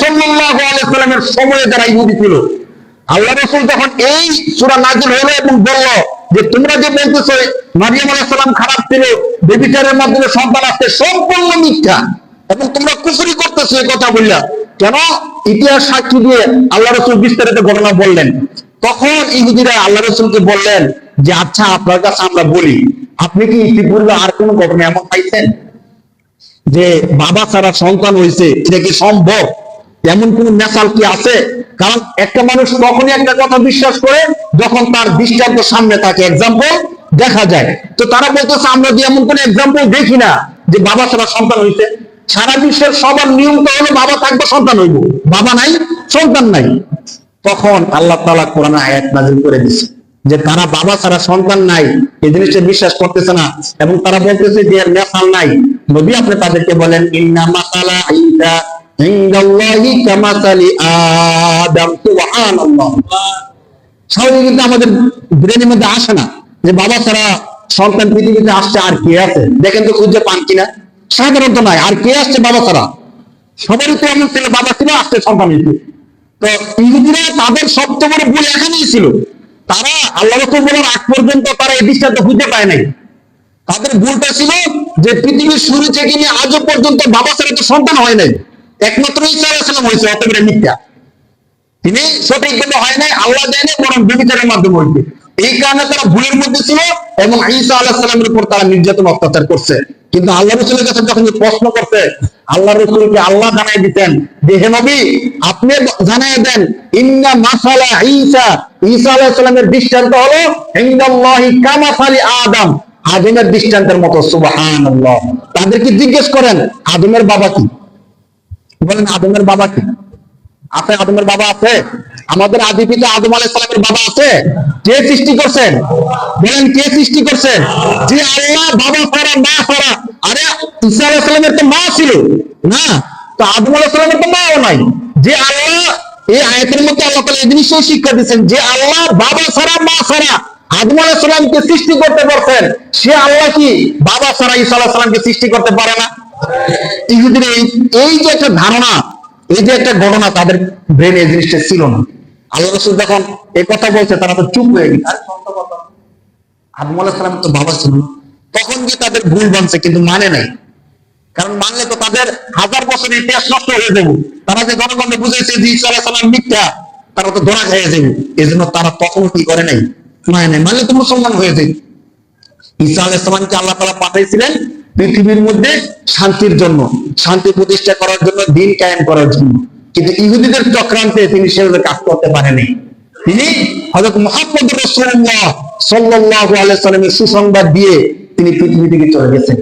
সাল্লামের সময়ে যারা ইহুদি ছিল, আল্লাহ রসুল এই সূরা নাযিল হলো এবং যে, তোমরা যে বলতেছো মারিয়াম খারাপ ছিল, বেবিচারের মাধ্যমে সন্তান আসছে, সম্পূর্ণ মিথ্যা। এবং তোমরা কুফরি করতেছো এই কথা কেন? ইতিহাস সাক্ষী দিয়ে আল্লাহ রসুল বিস্তারিত ঘটনা বললেন। তখন ইহুদিরা আল্লাহ রসুলকে বললেন যে আচ্ছা আপনার কাছে আমরা বলি, আপনি কি ইতিপূর্বে আর কোন ঘটনা এমন পাইছেন? যে, বাবা ছাড়া সন্তান হয়েছে এটা কি সম্ভব? এমন কোন মেসাল কি আছে? কারণ একটা মানুষ তখনই একটা কথা বিশ্বাস করে যখন তার দৃষ্টান্ত সামনে থাকে। এক্সাম্পল দেখা যায়। তো তারা বলতেছে, আমরা যে এমন কোন এক্সাম্পল দেখি না যে বাবা ছাড়া সন্তান হয়েছে সারা বিশ্বের সবার নিয়ম তো হলো বাবা থাকবে, সন্তান হইব। বাবা নাই, সন্তান নাই। তখন আল্লাহ তাআলা কোরআনে আয়াত নাযিল করে দিচ্ছে যে তারা বাবা ছাড়া সন্তান নাই, এই জিনিসটা বিশ্বাস করতেছে না। এবং তারা বলতেছে যে মেসাল নাই। নবী আপনি তাদেরকে বলেন ইন্না মাসালা ঈসা আদম, সুবহানাল্লাহ। কিন্তু আমাদের ব্রেনের মধ্যে আসে না। যে বাবা ছাড়া সন্তান পৃথিবীতে আসছে, আর কে আছে? দেখেন তো খুঁজে পান কিনা। সাধারণত নাই আর কে আসছে বাবা ছাড়া? সবারই তো এমন ছিল, বাবা ছিল, আসছে সন্তান তো ইহুদিরা তাদের সবচেয়ে বড় ভুল এখানেই ছিল। তারা আল্লাহ রসুল বলার আগ পর্যন্ত তারা এই দৃষ্টান্ত খুঁজে পায় নাই। তাদের ভুলটা ছিল যে পৃথিবীর শুরু থেকে নিয়ে আজও পর্যন্ত বাবা ছাড়া তো সন্তান হয় নাই। একমাত্র ইসা আলাইসালাম হয়েছে মিথ্যা। তিনি সঠিকভাবে হয় নাই, আল্লাহ দেয়নি বরং বিবিচারের মাধ্যমে হয়েছে। এই কারণে তারা ভুলের মধ্যে ছিল এবং ঈসা আলাহ সালামের উপর তারা নির্যাতন, অত্যাচার করছে। কিন্তু আল্লাহ রসুলের কাছে যখন প্রশ্ন করছে, আল্লাহ রসুলকে আল্লাহ জানাই দিতেন যে, হে নবী, আপনি জানাই দেন, ইন্না মাসালা ঈসা। ঈসা আলাহ সালামের দৃষ্টান্ত হলো, ইন্দাল্লাহি কামাসালি আদম। আদমের দৃষ্টান্তের মতো সুবাহান তাদেরকে জিজ্ঞেস করেন, আদমের বাবা কি? বলেন, আদমের বাবা কি? আছে আদমের বাবা আছে? আমাদের আদি পিতা আদম আলাইহিস সালামের বাবা আছে? কে সৃষ্টি করছেন? বলেন, কে সৃষ্টি করছেন? যে আল্লাহ বাবা ছাড়া, মা ছাড়া। আরে, ঈসা সালামের তো মা ছিল। না, তো আদম সালামের তো মাও নাই। যে আল্লাহ, এই আয়াতের মধ্যে আল্লাহ তাআলা এই জিনিসটাও শিক্ষা দিচ্ছেন যে আল্লাহ বাবা ছাড়া, মা ছাড়া আদম সালামকে সৃষ্টি করতে পারছেন। সে আল্লাহ কি? বাবা ছাড়া ঈসা সালামকে সৃষ্টি করতে পারে না। ইহুদির এই যে একটা ধারণা, এই যে একটা ঘটনা তাদের ব্রেন এই জিনিসটা ছিল না। আল্লাহ রসুল যখন এই কথা বলছে, তারা তো চুপ হয়ে গেছে। আদম আলাহ সালাম তো বাবা ছিল তখন গিয়ে তাদের ভুল বানছে কিন্তু মানে নাই। কারণ মানলে তো তাদের হাজার বছর ইতিহাস নষ্ট হয়ে যাবে। তারা যে জনগণকে বুঝেছে যে আলাহ সালাম মিথ্যা, তারা তো ধরা খেয়ে যাবে। এই জন্য তারা তখন কি করে নাই? মানে নাই। মানলে তো মুসলমান হয়ে যাবে ঈসা আলাইহিস সালামকে আল্লাহ তাআলা পাঠাইছিলেন পৃথিবীর মধ্যে শান্তির জন্য, শান্তি প্রতিষ্ঠা করার জন্য দিন কায়েম করার জন্য। কিন্তু ইহুদিদের চক্রান্তে তিনি সেভাবে কাজ করতে পারেনি তিনি হজরত মোহাম্মদ রসুল্লাহ সাল্লাহ আলাইসালামের সুসংবাদ দিয়ে তিনি পৃথিবী থেকে চলে গেছেন।